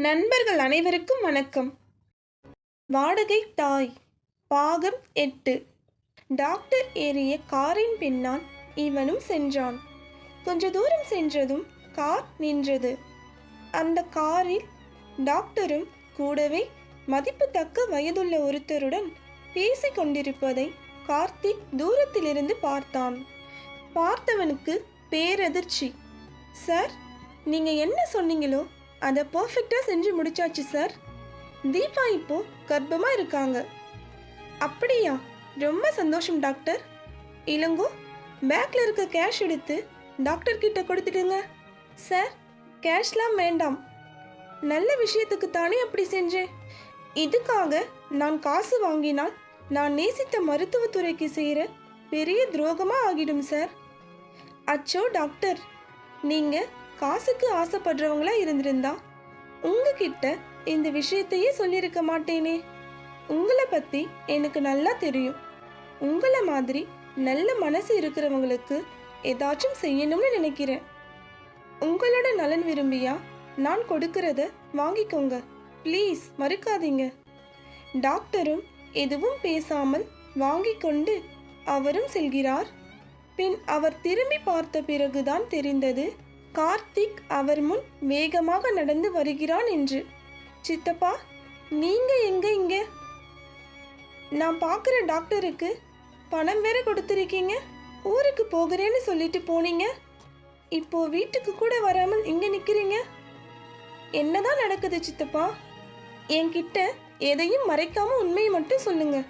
நண்பர்கள் அனைவருக்கும் வணக்கம். வாடகை தாய் பாகம் எட்டு. டாக்டர் ஏறிய காரின் பின்னால் இவனும் சென்றான். கொஞ்ச தூரம் சென்றதும் கார் நின்றது. அந்த காரில் டாக்டரும் கூடவே மதிப்புத்தக்க வயதுள்ள ஒருத்தருடன் பேசிக் கொண்டிருப்பதை கார்த்திக் தூரத்திலிருந்து பார்த்தான். பார்த்தவனுக்கு பேரதிர்ச்சி. சார் நீங்கள் என்ன சொன்னீங்களோ அதை பர்ஃபெக்டாக செஞ்சு முடிச்சாச்சு சார் தீபா இப்போ கர்ப்பமாக இருக்காங்க. அப்படியா? ரொம்ப சந்தோஷம் டாக்டர் இளங்கோ பேக்கில் இருக்க கேஷ் எடுத்து டாக்டர் கிட்ட கொடுத்துடுங்க. சார் கேஷ்லாம் வேண்டாம். நல்ல விஷயத்துக்கு தானே அப்படி செஞ்சேன். இதுக்காக நான் காசு வாங்கினால் நான் நேசித்த மருத்துவத்துறைக்கு செய்கிற பெரிய துரோகமாக ஆகிடும் சார் அச்சோ டாக்டர் நீங்கள் காசுக்கு ஆசைப்படுறவங்களா இருந்திருந்தா உங்ககிட்ட இந்த விஷயத்தையே சொல்லியிருக்க மாட்டேனே. உங்களை பத்தி எனக்கு நல்லா தெரியும். உங்களை மாதிரி நல்ல மனசு இருக்கிறவங்களுக்கு ஏதாச்சும் செய்யணும்னு நினைக்கிறேன். உங்களோட நலன் விரும்பியா நான் கொடுக்கறத வாங்கிக்கோங்க. ப்ளீஸ் மறுக்காதீங்க. டாக்டரும் எதுவும் பேசாமல் வாங்கி கொண்டு அவரும் செல்கிறார். பின் அவர் திரும்பி பார்த்த பிறகுதான் தெரிந்தது கார்த்திக் அவர் முன் வேகமாக நடந்து வருகிறான் என்று. சித்தப்பா நீங்க எங்க இங்க? நான் பார்க்குற டாக்டருக்கு பணம் வேற கொடுத்துருக்கீங்க. ஊருக்கு போகிறேன்னு சொல்லிட்டு போனீங்க. இப்போ வீட்டுக்கு கூட வராமல் இங்க நிக்கிறீங்க? என்னதான் நடக்குது சித்தப்பா? என்கிட்ட எதையும் மறைக்காம உண்மையை மட்டும் சொல்லுங்க.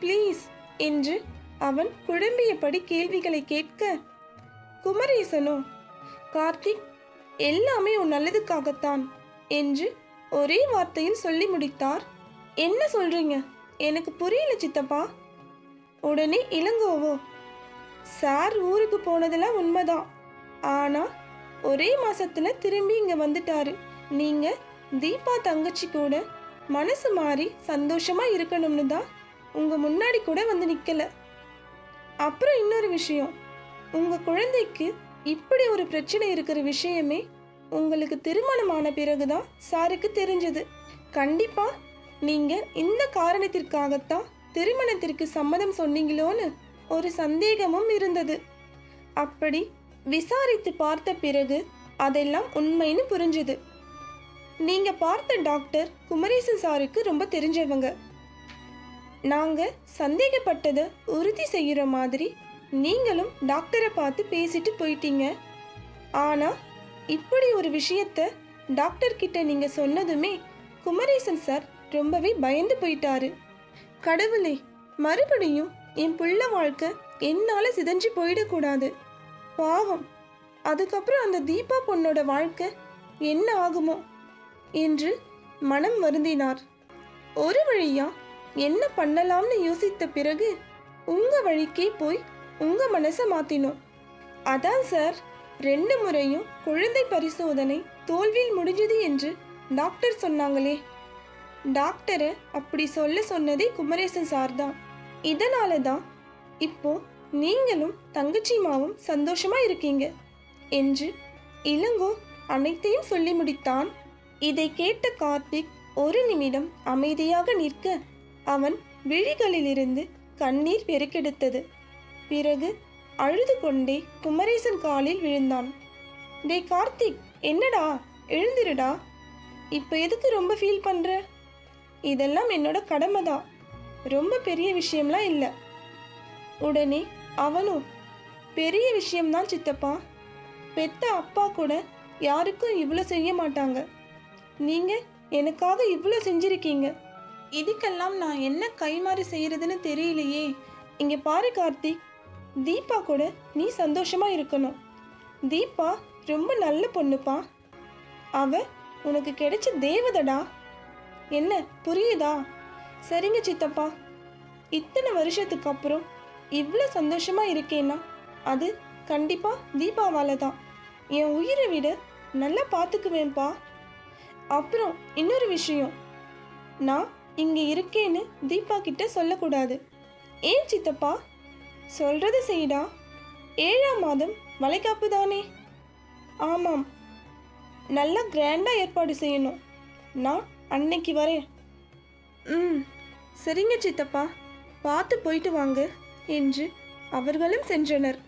ப்ளீஸ் என்று அவன் குழம்பியபடி கேள்விகளை கேட்க குமரேசனோ கார்த்திக் எல்லாமே உன் நல்லதுக்காகத்தான் என்று ஒரே வார்த்தையில் சொல்லி முடித்தார். என்ன சொல்றீங்க? எனக்கு புரியல சித்தப்பா. உடனே இளங்கோவோ சார் ஊருக்கு போனதெல்லாம் உண்மைதான். ஆனா ஒரே மாசத்துல திரும்பி இங்க வந்துட்டாரு. நீங்க தீபா தங்கச்சி கூட மனசு மாறி சந்தோஷமா இருக்கணும்னு தான் உங்க முன்னாடி கூட வந்து நிக்கல. அப்புறம் இன்னொரு விஷயம். உங்க குழந்தைக்கு இப்படி ஒரு பிரச்சனை இருக்கிற விஷயமே உங்களுக்கு திருமணமான பிறகுதான் சாருக்கு தெரிஞ்சது. கண்டிப்பா நீங்க இந்த காரணத்திற்காகத்தான் திருமணத்திற்கு சம்மதம் சொன்னீங்களோன்னு ஒரு சந்தேகமும் இருந்தது. அப்படி விசாரித்து பார்த்த பிறகு அதெல்லாம் உண்மைன்னு புரிஞ்சுது. நீங்க பார்த்த டாக்டர் குமரேசன் சாருக்கு ரொம்ப தெரிஞ்சவங்க. நாங்க சந்தேகப்பட்டதை உறுதி செய்யற மாதிரி நீங்களும் டாக்டரை பார்த்து பேசிட்டு போயிட்டீங்க. ஆனா இப்படி ஒரு விஷயத்த டாக்டர் கிட்ட நீங்க சொன்னதுமே குமரேசன் சார் ரொம்பவே பயந்து போயிட்டாரு. கடவுளே மறுபடியும் என் புள்ள வாழ்க்கை என்னால சிதஞ்சு போயிடக்கூடாது. பாவம் அதுக்கப்புறம் அந்த தீபா பொண்ணோட வாழ்க்கை என்ன ஆகுமோ என்று மனம் வருந்தினார். ஒரு வழியா என்ன பண்ணலாம்னு யோசித்த பிறகு உங்க வழிக்கே போய் உங்கள் மனசை மாற்றினோம் அதான் சார் ரெண்டு முறையும் குழந்தை பரிசோதனை தோல்வியில் முடிஞ்சது என்று டாக்டர் சொன்னாங்களே. டாக்டரை அப்படி சொல்ல சொன்னதே குமரேசன் சார் தான். இதனால தான் இப்போ நீங்களும் தங்கச்சிமாவும் சந்தோஷமா இருக்கீங்க என்று இளங்கோ அனைத்தையும் சொல்லி முடித்தான். இதை கேட்ட கார்த்திக் ஒரு நிமிடம் அமைதியாக நிற்க அவன் விழிகளிலிருந்து கண்ணீர் பெருக்கெடுத்தது. பிறகு அழுது கொண்டே குமரேசன் காலில் விழுந்தான். டே கார்த்திக் என்னடா? எழுந்திருடா? இப்போ எதுக்கு ரொம்ப ஃபீல் பண்ணுற இதெல்லாம் என்னோட கடமை தான் ரொம்ப பெரிய விஷயம்லாம் இல்லை. உடனே அவனும் பெரிய விஷயம்தான் சித்தப்பா. பெத்த அப்பா கூட யாருக்கும் இவ்வளோ செய்ய மாட்டாங்க. நீங்கள் எனக்காக இவ்வளோ செஞ்சுருக்கீங்க. இதுக்கெல்லாம் நான் என்ன கைமாறி செய்கிறதுன்னு தெரியலையே. இங்கே பாரு கார்த்திக் தீபா கூட நீ சந்தோஷமாக இருக்கணும். தீபா ரொம்ப நல்ல பொண்ணுப்பா. அவ உனக்கு கிடைச்ச தேவதடா. என்ன புரியுதா? சரிங்க சித்தப்பா. இத்தனை வருஷத்துக்கு அப்புறம் இவ்வளோ சந்தோஷமாக இருக்கேன்னா அது கண்டிப்பாக தீபாவால் தான் என் உயிரை விட நல்லா பார்த்துக்குவேன்ப்பா அப்புறம் இன்னொரு விஷயம். நான் இங்கே இருக்கேன்னு தீபா கிட்ட சொல்லக்கூடாது. ஏன் சித்தப்பா? சொல்றது செய்டா. ஏழாம் மாதம் வளைகாப்பு தானே? ஆமாம். நல்லா கிராண்டாக ஏற்பாடு செய்யணும். நான் அன்னைக்கு வரேன். ம் சரிங்க சித்தப்பா. பார்த்து போயிட்டு வாங்க என்று அவர்களும் சென்றனர்.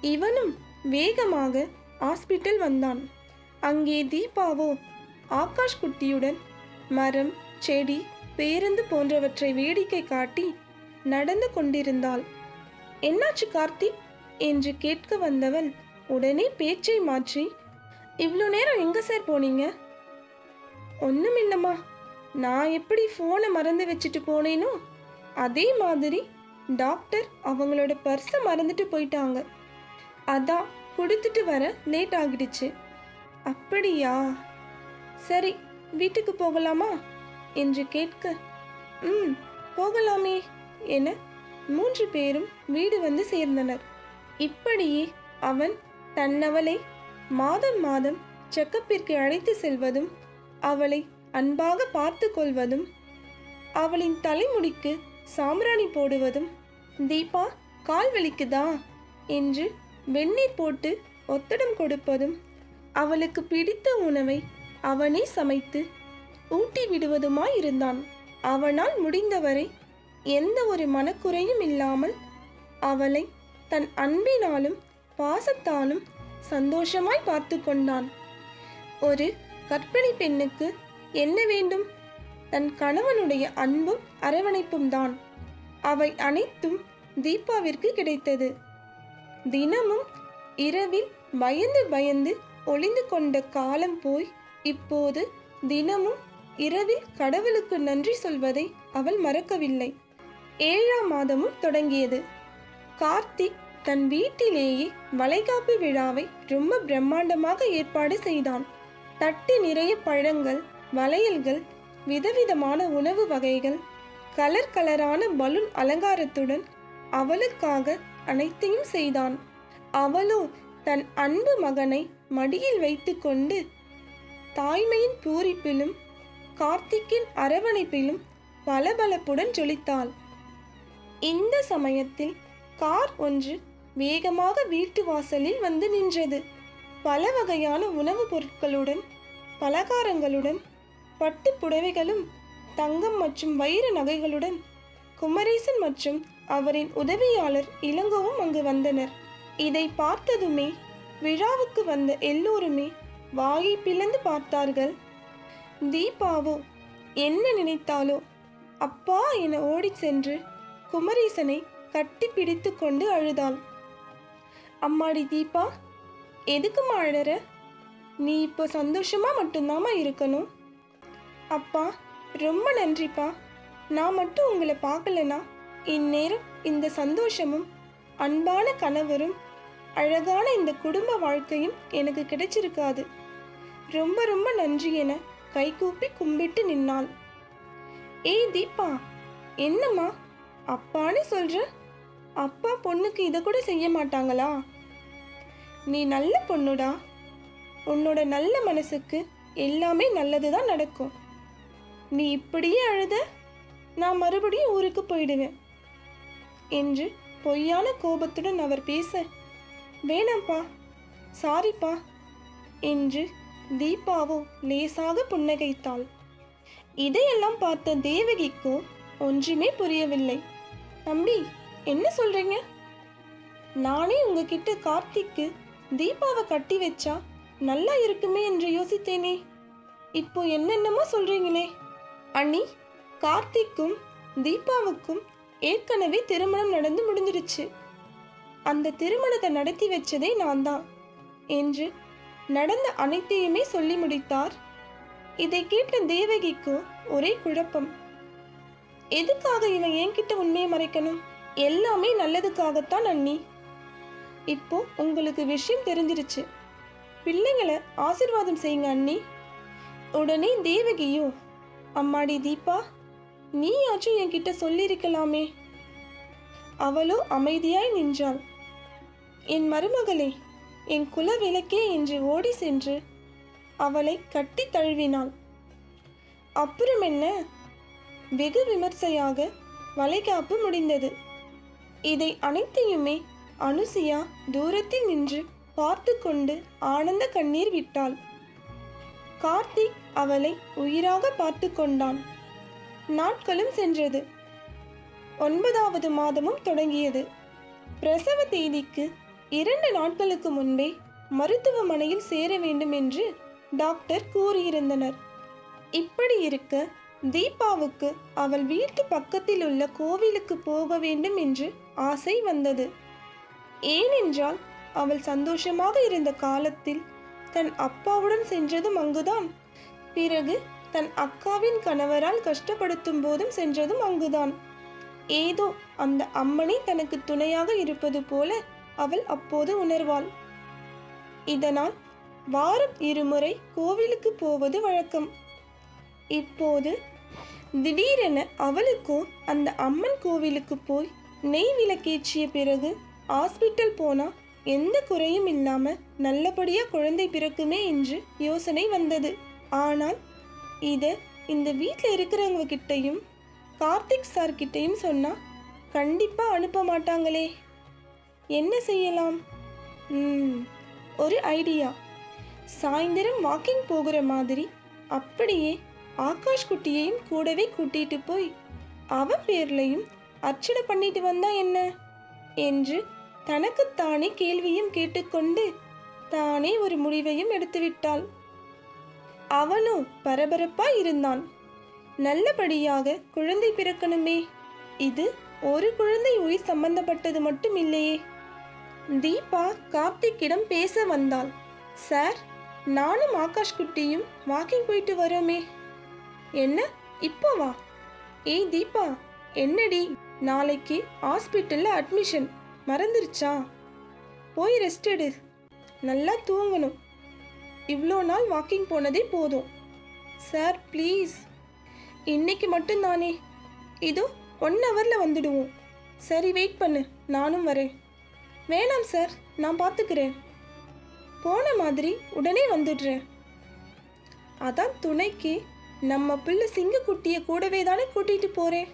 இவனும் வேகமாக ஹாஸ்பிட்டல் வந்தான். அங்கே தீபாவோ ஆகாஷ் குட்டியுடன் மரம் செடி பேருந்து போன்றவற்றை வேடிக்கை காட்டி நடந்து கொண்டிருந்தாள். என்னாச்சு கார்த்திக் என்று கேட்க வந்தவள் உடனே பேச்சை மாற்றி இவ்வளோ நேரம் எங்க சார் போனீங்க? ஒன்றும் இல்லைம்மா. நான் எப்படி ஃபோனை மறந்து வச்சுட்டு போனேனோ அதே மாதிரி டாக்டர் அவங்களோட பர்ஸை மறந்துட்டு போயிட்டாங்க. அதான் கொடுத்துட்டு வர லேட் ஆகிடுச்சு. அப்படியா? சரி வீட்டுக்கு போகலாமா? என்று கேட்க ம் போகலாமே என மூன்று பேரும் வீடு வந்து சேர்ந்தனர். இப்படியே அவன் தன்னவளை மாதம் மாதம் செக்கப்பிற்கு அழைத்து செல்வதும் அவளை அன்பாக பார்த்து கொள்வதும் அவளின் தலைமுடிக்கு சாம்பிராணி போடுவதும் தீபா கால் வலிக்குதா? என்று வெந்நீர் போட்டு ஒத்தடம் கொடுப்பதும் அவளுக்கு பிடித்த உணவை அவனே சமைத்து ஊட்டி விடுவதுமாயிருந்தான். அவனால் முடிந்தவரை எந்த ஒரு மனக்குறையும் இல்லாமல் அவளை தன் அன்பினாலும் பாசத்தாலும் சந்தோஷமாய் பார்த்து கொண்டான். ஒரு கற்பிணி பெண்ணுக்கு என்ன வேண்டும்? தன் கணவனுடைய அன்பும் அரவணைப்பும் தான். அவை அனைத்தும் தீபாவிற்கு கிடைத்தது. தினமும் இரவில் பயந்து பயந்து ஒளிந்து கொண்ட காலம் போய் இப்போது தினமும் இரவில் கடவுளுக்கு நன்றி சொல்வதை அவள் மறக்கவில்லை. ஏழாம் மாதமும் தொடங்கியது. கார்த்திக் தன் வீட்டிலேயே வளைகாப்பு விழாவை ரொம்ப பிரம்மாண்டமாக ஏற்பாடு செய்தான். தட்டு நிறைய பழங்கள் வளையல்கள் விதவிதமான உணவு வகைகள் கலர் கலரான பலூன் அலங்காரத்துடன் அவளுக்காக அனைத்தையும் செய்தான். அவளோ தன் அன்பு மகனை மடியில் வைத்துக்கொண்டு தாய்மையின் பூரிப்பிலும் கார்த்திக்கின் அரவணைப்பிலும் பளபளப்புடன் ஜொலித்தாள். இந்த சமயத்தில் கார் ஒன்று வேகமாக வீட்டு வாசலில் வந்து நின்றது. பல வகையான உணவுப் பொருட்களுடன் பலகாரங்களுடன் பட்டு புடவைகளும் தங்கம் மற்றும் வைர நகைகளுடன் குமரேசன் மற்றும் அவரின் உதவியாளர் இளங்கோவும் அங்கு வந்தனர். இதை பார்த்ததுமே விழாவுக்கு வந்த எல்லோருமே வாயை பிளந்து பார்த்தார்கள். தீபாவோ என்ன நினைத்தாலோ அப்பா என ஓடிச் சென்று குமரேசனை கட்டி பிடித்து கொண்டு அழுதாள் அம்மாடி தீபா எதுக்குமா அழற நீ இப்போ சந்தோஷமா மட்டும்தாம்மா இருக்கணும்? அப்பா ரொம்ப நன்றிப்பா. நான் மட்டும் உங்களை பார்க்கலனா? இந்நேரம் இந்த சந்தோஷமும் அன்பான கணவரும் அழகான இந்த குடும்ப வாழ்க்கையும் எனக்கு கிடைச்சிருக்காது. ரொம்ப ரொம்ப நன்றி என கைகூப்பி கும்பிட்டு நின்னாள் ஏய் தீபா என்னம்மா? அப்பான்னு சொல்ற? அப்பா பொண்ணுக்கு இதை கூட செய்ய மாட்டாங்களா? நீ நல்ல பொண்ணுடா. உன்னோட நல்ல மனசுக்கு எல்லாமே நல்லது தான் நடக்கும். நீ இப்படியே அழுத நான் மறுபடியும் ஊருக்கு போயிடுவேன். என்று பொய்யான கோபத்துடன் அவர் பேச வேணாம்ப்பா சாரிப்பா என்று தீபாவோ லேசாக புன்னகைத்தாள். இதையெல்லாம் பார்த்த தேவகிக்கோ ஒன்றுமே புரியவில்லை. தம்பி என்ன சொல்றீங்க? நானே உங்ககிட்ட கார்த்திக்கு தீபாவை கட்டி வச்சா நல்லா இருக்குமே என்று யோசித்தேனே. இப்போ என்னென்னமோ சொல்றீங்களே. அண்ணி கார்த்திக்கும் தீபாவுக்கும் ஏற்கனவே திருமணம் நடந்து முடிஞ்சிருச்சு அந்த திருமணத்தை நடத்தி வச்சதே நான் தான் என்று நடந்த அனைத்தையுமே சொல்லி முடித்தார். இதை கேட்ட தேவகிக்கு ஒரே குழப்பம். எதுக்காக இவன் என்கிட்ட உண்மையை மறைக்கணும்? எல்லாமே நல்லதுக்காகத்தான் அண்ணி. இப்போ உங்களுக்கு விஷயம் தெரிஞ்சிருச்சு. பிள்ளைங்களை ஆசிர்வாதம் செய்யுங்க அண்ணி. உடனே தேவகியும் அம்மாடி தீபா நீயாச்சும் என்கிட்ட சொல்லியிருக்கலாமே. அவளோ அமைதியாய் நின்றாள். என் மருமகளே என் குல விளக்கே என்று ஓடி சென்று அவளை கட்டி தழுவினாள். அப்புறம் என்ன? வெகு விமர்சையாக வளைகாப்பு முடிந்தது. இதை அனைத்தையுமே அனுசியா தூரத்தில் நின்று பார்த்து கொண்டு ஆனந்த கண்ணீர் விட்டாள். கார்த்திக் அவளை உயிராக பார்த்து கொண்டான் நாட்களும் சென்றது. ஒன்பதாவது மாதமும் தொடங்கியது. பிரசவ தேதிக்கு இரண்டு நாட்களுக்கு முன்பே மருத்துவமனையில் சேர வேண்டும் என்று டாக்டர் கூறியிருந்தனர். இப்படி இருக்க தீபாவுக்கு அவள் வீட்டு பக்கத்தில் உள்ள கோவிலுக்கு போக வேண்டும் என்று ஆசை வந்தது. ஏனென்றால் அவள் சந்தோஷமாக இருந்த காலத்தில் தன் அப்பாவுடன் சென்றதும் அங்குதான். பிறகு தன் அக்காவின் கணவரால் கஷ்டப்படுத்தும் போதும் சென்றதும் அங்குதான். ஏதோ அந்த அம்மனை தனக்கு துணையாக இருப்பது போல அவள் அப்போது உணர்வாள். இதனால் வாரம் இருமுறை கோவிலுக்கு போவது வழக்கம். இப்போது திடீரென அவளுக்கும் அந்த அம்மன் கோவிலுக்கு போய் நெய் விளக்கேற்றிய பிறகு ஹாஸ்பிட்டல் போனா எந்த குறையும் இல்லாம நல்லபடியா குழந்தை பிறக்குமே என்று யோசனை வந்தது. ஆனால் இதை இந்த வீட்டில் இருக்கிறவங்க கிட்டையும் கார்த்திக் சார் கிட்டையும் சொன்னா கண்டிப்பா அனுப்ப மாட்டாங்களே. என்ன செய்யலாம்? ம், ஒரு ஐடியா. சாயந்தரம் வாக்கிங் போகிற மாதிரி அப்படியே ஆகாஷ் குட்டியையும் கூடவே கூட்டிட்டு போய் அவன் பேர்லையும் அர்ச்சனை பண்ணிட்டு வந்தா என்ன? என்று தனக்குத்தானே கேள்வியும் கேட்டுக்கொண்டு தானே ஒரு முடிவையும் எடுத்துவிட்டாள். அவனோ பரபரப்பா இருந்தான். நல்லபடியாக குழந்தை பிறக்கணுமே. இது ஒரு குழந்தை உயிர் சம்பந்தப்பட்டது மட்டும் இல்லையே தீபா கார்த்திக்கிடம் பேச வந்தாள். சார் நானும் ஆகாஷ் குட்டியும் வாக்கிங் போயிட்டு வரோமே. என்ன? இப்போ வா. ஏய் தீபா என்னடி? நாளைக்கு ஹாஸ்பிட்டலில் அட்மிஷன் மறந்துருச்சா? போய் ரெஸ்ட் எடு. நல்லா தூங்கணும். இவ்வளோ நாள் வாக்கிங் போனதே போதும். சார் ப்ளீஸ் இன்னைக்கு மட்டும்தானே இதோ ஒன் ஹவரில் வந்துடுவோம். சரி வெயிட் பண்ணு. நானும் வரேன். வேணாம் சார் நான் பார்த்துக்கிறேன் போன மாதிரி உடனே வந்துடுறேன். அதான் துணைக்கு நம்ம பிள்ளை சிங்கக்குட்டியை கூடவே தானே கூட்டிகிட்டு போகிறேன்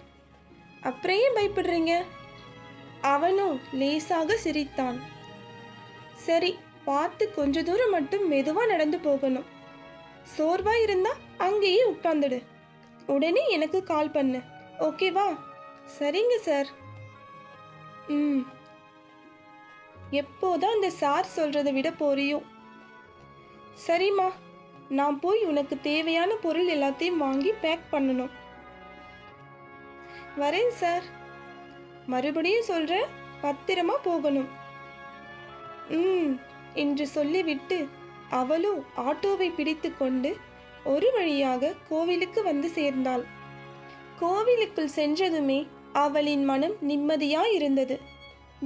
அப்புறம் ஏன் பயப்படுறீங்க? அவனும் லேசாக சிரித்தான். சரி பார்த்து கொஞ்ச தூரம் மட்டும் மெதுவாக நடந்து போகணும். சோர்வா இருந்தா அங்கேயே உட்காந்துடு உடனே எனக்கு கால் பண்ணு. ஓகேவா சரிங்க சார். ம். எப்போதான் அந்த சார் சொல்றதை விட போறியோ? சரிம்மா. நான் போய் உனக்கு தேவையான பொருள் எல்லாத்தையும் வாங்கி பேக் பண்ணணும். வரேன் சார் மறுபடியும் சொல்றேன் பத்திரமா போகணும். ம் என்று சொல்லிவிட்டு அவளும் ஆட்டோவை பிடித்து கொண்டு ஒரு வழியாக கோவிலுக்கு வந்து சேர்ந்தாள். கோவிலுக்குள் சென்றதுமே அவளின் மனம் நிம்மதியாயிருந்தது.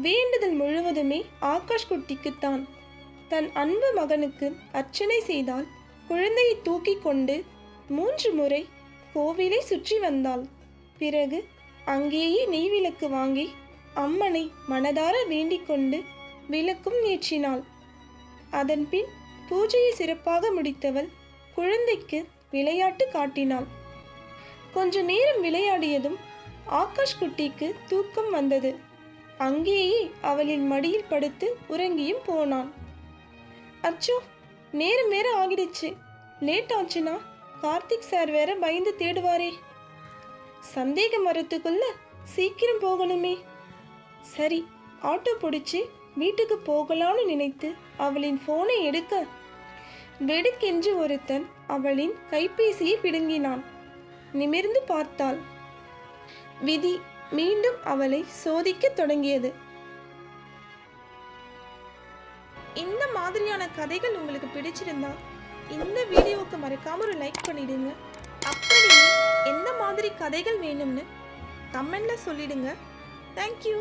வேண்டுதல் முழுவதுமே ஆகாஷ் குட்டிக்குத்தான் தன் அன்பு மகனுக்கு அர்ச்சனை செய்தால் குழந்தையை தூக்கி கொண்டு மூன்று முறை கோவிலை சுற்றி வந்தாள். பிறகு அங்கேயே நெய் விளக்கு வாங்கி அம்மனை மனதார வேண்டிக் கொண்டு விளக்கும் ஏற்றினாள். அதன்பின் பூஜையை சிறப்பாக முடித்தவள் குழந்தைக்கு விளையாட்டு காட்டினாள். கொஞ்ச நேரம் விளையாடியதும் ஆகாஷ் குட்டிக்கு தூக்கம் வந்தது. அங்கேயே அவளின் மடியில் படுத்து உறங்கியும் போனான். அச்சோ நேரம் வேற ஆகிடுச்சு. லேட் ஆச்சுன்னா கார்த்திக் சார் வேற பயந்து தேடுவாரே. சந்தேகம் வரத்துக்குள்ள சீக்கிரம் போகணுமே. சரி ஆட்டோ பிடிச்சி வீட்டுக்கு போகலாம்னு நினைத்து அவளின் போனை எடுக்க வெடுக்கென்று ஒருத்தன் அவளின் கைபேசியை பிடுங்கினான். நிமிர்ந்து பார்த்தாள். விதி மீண்டும் அவளை சோதிக்கத் தொடங்கியது. இந்த மாதிரியான கதைகள் உங்களுக்கு பிடிச்சிருந்தா இந்த வீடியோவுக்கு மறக்காம ஒரு லைக் பண்ணிடுங்க. அப்படியே எந்த மாதிரி கதைகள் வேணும்னு கமெண்ட்ல சொல்லிடுங்க. தேங்க்யூ